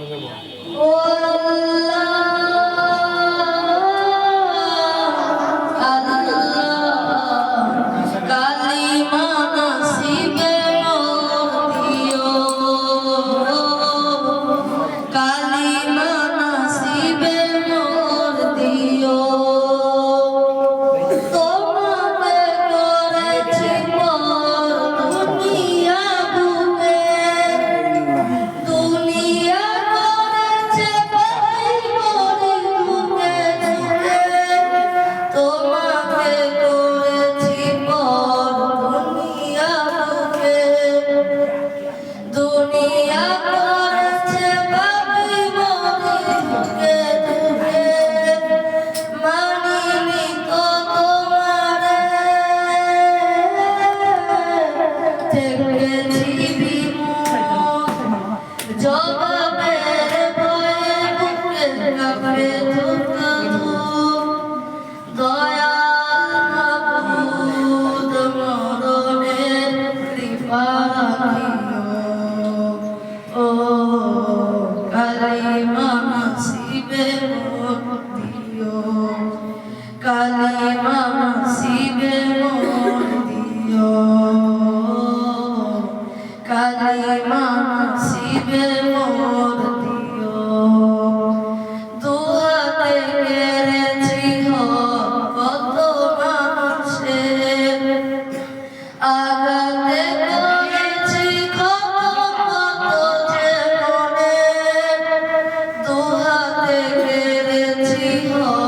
Allah. separate entity. কালিমা শিবে মোর দিও দুহাতে কেড়েছি কত মাসে আগাতে করেছি কত কত যে মনে। দুহাতে কেড়েছি হয়